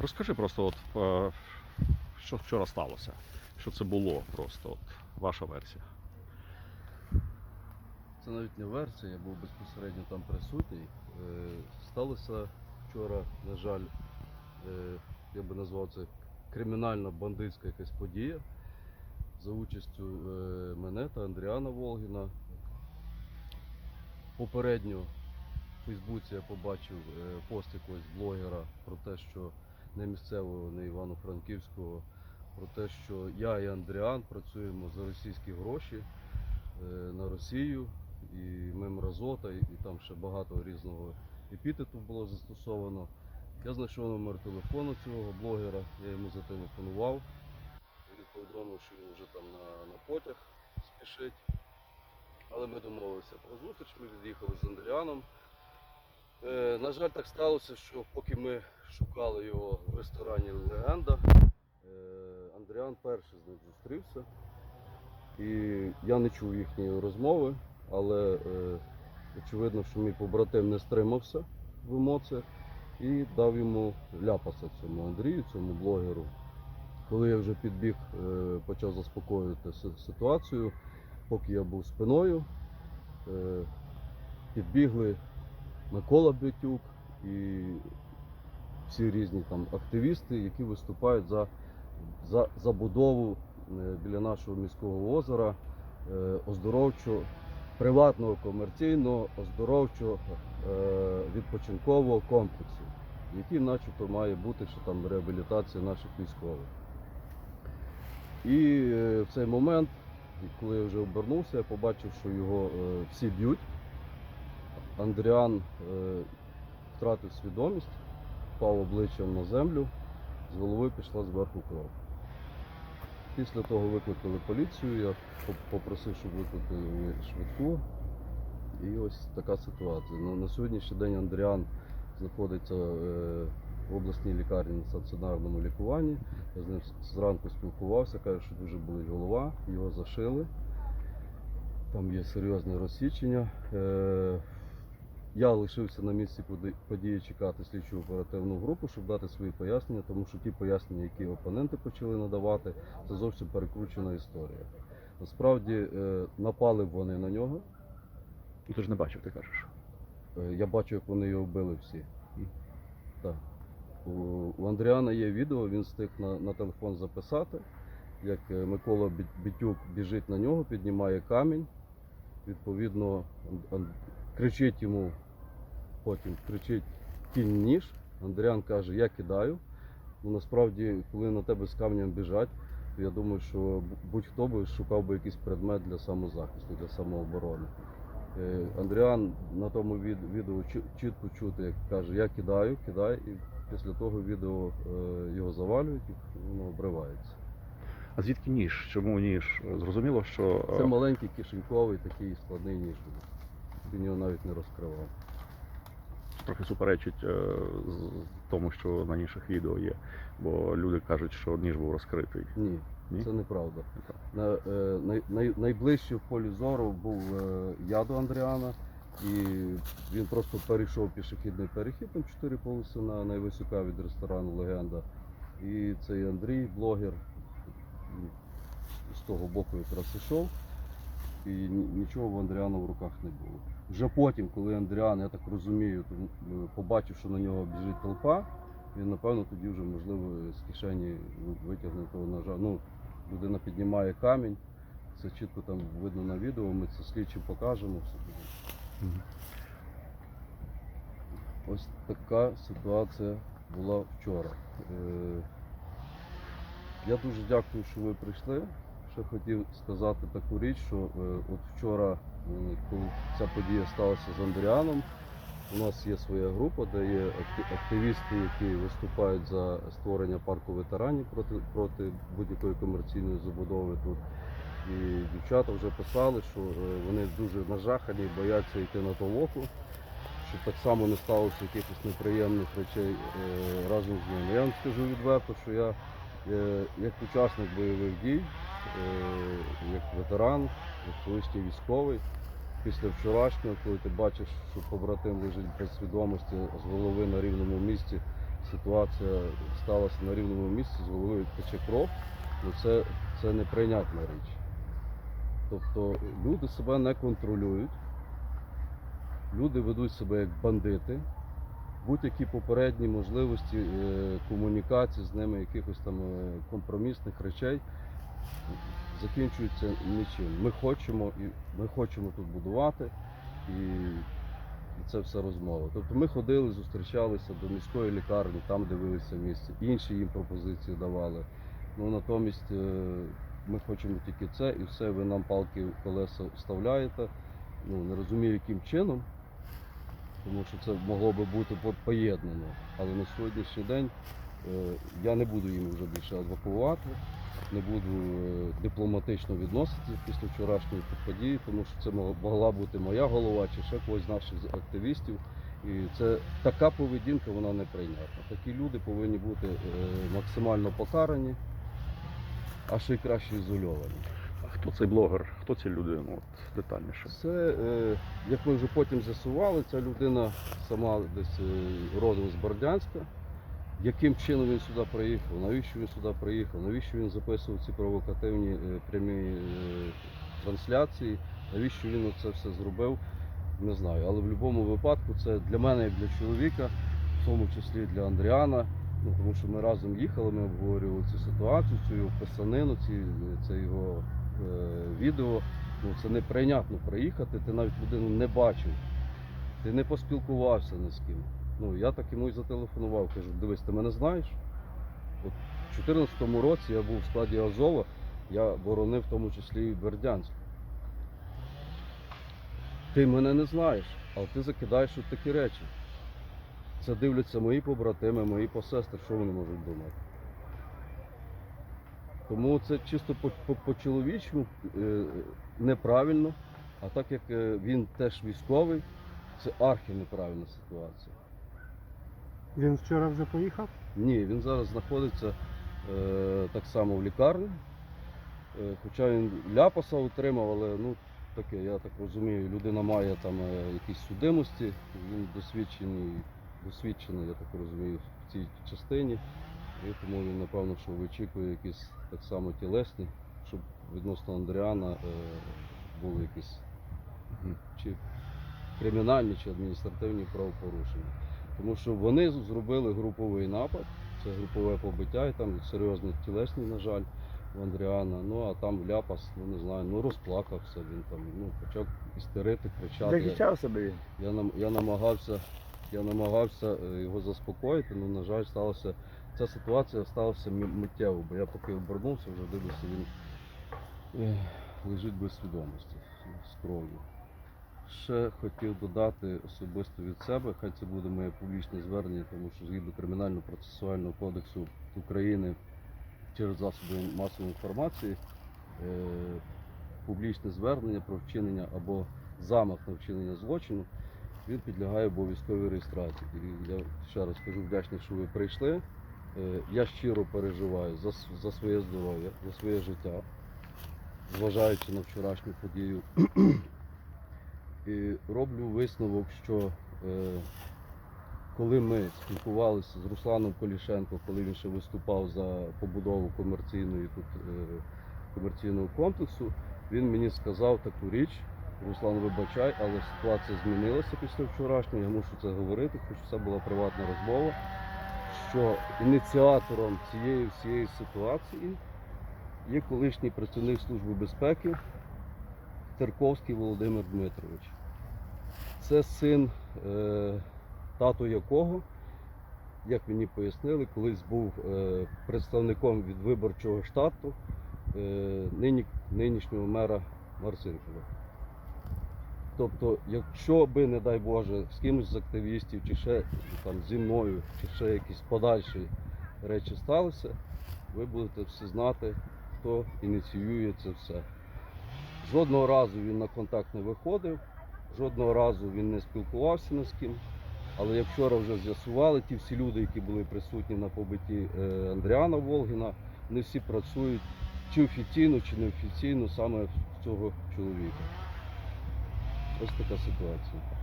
Розкажи просто, от, е, що вчора сталося? Що це було просто, от, ваша версія. Це навіть не версія, я був безпосередньо там присутній. Е, Сталося вчора, на жаль, е, я би назвав це кримінальна бандитська якась подія за участю мене та Андріана Волгіна. Попередньо в Фейсбуці я побачив пост якогось блогера про те, що не місцевого, не Івано-Франківського, про те, що я і Андріан працюємо за російські гроші е, на Росію і мемразота, і, і там ще багато різного епітету було застосовано. Я знайшов номер телефону цього блогера, я йому зателефонував. Він повідомив, що він вже там на, на потяг спішить. Але ми домовилися про зустріч, ми від'їхали з Андріаном. Е, на жаль, так сталося, що поки ми шукали його в ресторані Легенда, е, Андріан перший з ним зустрівся. І я не чув їхньої розмови, але е, очевидно, що мій побратим не стримався в емоціях і дав йому ляпаса цьому Андрію, цьому блогеру. Коли я вже підбіг, е, почав заспокоювати си- ситуацію, поки я був спиною, підбігли Микола Бютюк і всі різні там активісти, які виступають за, за забудову е, біля нашого міського озера е, оздоровчо приватного комерційного оздоровчо е, відпочинкового комплексу, який начебто має бути ще там реабілітація наших військових. І в цей момент, коли я вже обернувся, я побачив, що його всі б'ють. Андріан втратив свідомість, впав обличчям на землю, з голови пішла зверху кров. Після того викликали поліцію, я попросив, щоб викликали швидку. І ось така ситуація. На, на сьогоднішній день Андріан знаходиться е, в обласній лікарні на стаціонарному лікуванні. Я з ним зранку спілкувався, каже, що дуже болить голова, його зашили. Там є серйозне розсічення. Я лишився на місці події чекати слідчу оперативну групу, щоб дати свої пояснення, тому що ті пояснення, які опоненти почали надавати, це зовсім перекручена історія. Насправді е, напали б вони на нього. Ну, ти ж не бачив, ти кажеш. Е, Я бачу, як вони його били всі. Так. У, Андріана є відео, він встиг на, на телефон записати, як е, Микола Бітюк біжить на нього, піднімає камінь. Відповідно, кричить йому, потім кричить кінь ніж. Андріан каже, я кидаю. Ну насправді, коли на тебе з камнем біжать, то я думаю, що будь-хто би шукав би якийсь предмет для самозахисту, для самооборони. Е, Андріан на тому відео чітко чути, як каже, я кидаю, кидаю, і після того відео е, його завалюють і воно обривається. А звідки ніж? Чому ніж? Зрозуміло, що е, Це маленький кишеньковий такий складний ніж. Він його навіть не розкривав. трохи суперечить е, тому, що на інших відео є. Бо люди кажуть, що ніж був розкритий. Ні, Ні? це неправда. На, е, най, най, найближче в полі зору був е, я до Андріана, і він просто перейшов пішохідний перехід, там чотири полоси на найвисока від ресторану Легенда. І цей Андрій, блогер, з того боку якраз ішов, і нічого в Андріана в руках не було. Вже потім, коли Андріан, я так розумію, побачив, що на нього біжить толпа, він напевно тоді вже можливо з кишені витягне того ножа. Ну, людина піднімає камінь, це чітко там видно на відео, ми це слідчим покажемо. Мгм. Ось така ситуація була вчора. Е, Я дуже дякую, що ви прийшли. Ще хотів сказати таку річ, що е, от вчора, е, коли ця подія сталася з Андріаном, у нас є своя група, де є активісти, які виступають за створення парку ветеранів проти, проти будь-якої комерційної забудови тут. І дівчата вже писали, що е, вони дуже нажахані, бояться йти на толоку, щоб так само не сталося якихось неприємних речей разом з ними. Я вам скажу відверто, що я як учасник бойових дій, як ветеран, як колишній військовий, після вчорашнього, коли ти бачиш, що побратим лежить без свідомості з голови на рівному місці, ситуація сталася на рівному місці, з голови тече кров, ну це, це неприйнятна річ. Тобто люди себе не контролюють, люди ведуть себе як бандити. Будь-які попередні можливості е, комунікації з ними, якихось там е, компромісних речей закінчуються нічим. Ми хочемо і ми хочемо тут будувати, і, і це все розмова. Тобто ми ходили, зустрічалися до міської лікарні, там дивилися місце, інші їм пропозиції давали. Ну натомість е, ми хочемо тільки це, і все, ви нам палки в колеса вставляєте. Ну не розумію, яким чином, тому що це могло би бути поєднано. Але на сьогоднішній день я не буду їм вже більше адвокувати не буду е, дипломатично відноситися після вчорашньої події, тому що це могла бути моя голова чи ще когось з наших активістів. І це така поведінка, вона неприйнятна. Такі люди повинні бути е, максимально покарані, а ще й краще ізольовані. А хто цей блогер? Хто ці люди? Ну, от, детальніше. Це, е, як ми вже потім з'ясували, ця людина сама десь е, родом з Бордянська. Яким чином він сюди приїхав, навіщо він сюди приїхав, навіщо він записував ці провокативні е, прямі е, трансляції, навіщо він це все зробив, не знаю. Але в будь-якому випадку це для мене, як для чоловіка, в тому числі для Андріана, ну, тому що ми разом їхали, ми обговорювали цю ситуацію, цю його писанину, ці, це його е, відео. Ну, це неприйнятно приїхати, ти навіть людину не бачив, ти не поспілкувався ні з ким. Ну, я так йому і зателефонував, кажу, дивись, ти мене знаєш? От у 2014 році я був в складі Азова, я боронив в тому числі і Бердянськ. Ти мене не знаєш, але ти закидаєш от такі речі. Це дивляться мої побратими, мої посестри, що вони можуть думати. Тому це чисто по- по- по-чоловічому е, неправильно, а так як е, він теж військовий, це архі неправильна ситуація. Він вчора вже поїхав? Ні, він зараз знаходиться е, так само в лікарні. Е, хоча він ляпаса отримав, але ну таке, я так розумію, людина має там е, якісь судимості, він досвідчений, досвідчений, я так розумію, в цій частині. І тому він, напевно, що вичікує якісь так само тілесні, щоб відносно Андріана е, були якісь чи кримінальні, чи адміністративні правопорушення. Тому що вони зробили груповий напад, це групове побиття, і там серйозні тілесні, на жаль, у Андріана. Ну а там ляпас, ну не знаю, ну розплакався він там, ну почав істерити, кричати. Я, Захищав себе він. я, нам- я намагався, я намагався е, його заспокоїти, але, на жаль, сталося. Ця ситуація сталася миттєво, бо я поки обернувся, вже дивлюся, він е, лежить без свідомості з кров'ю. Ще хотів додати особисто від себе, хай це буде моє публічне звернення, тому що згідно Кримінального процесуального кодексу України через засоби масової інформації е, публічне звернення про вчинення або замах на вчинення злочину, він підлягає обов'язковій реєстрації. І я ще раз кажу вдячний, що ви прийшли. Е, Я щиро переживаю за, за своє здоров'я, за своє життя, зважаючи на вчорашню подію. І роблю висновок, що е, коли ми спілкувалися з Русланом Колішенко, коли він ще виступав за побудову комерційної тут е, комерційного комплексу, він мені сказав таку річ. Руслан, вибачай, але ситуація змінилася після вчорашнього. Я мушу це говорити, хоч це була приватна розмова. Що ініціатором цієї всієї ситуації є колишній працівник Служби безпеки Терковський Володимир Дмитрович. Це син, е, тато якого, як мені пояснили, колись був е, представником від виборчого штату е, нині, нинішнього мера Марцинкова. Тобто, якщо би, не дай Боже, з кимось з активістів, чи ще там зі мною, чи ще якісь подальші речі сталися, ви будете всі знати, хто ініціює це все. Жодного разу він на контакт не виходив, жодного разу він не спілкувався ні з ким. Але як вчора вже з'ясували, ті всі люди, які були присутні на побитті е, Андріана Волгіна, вони всі працюють чи офіційно, чи неофіційно саме в цього чоловіка. Ось така ситуація.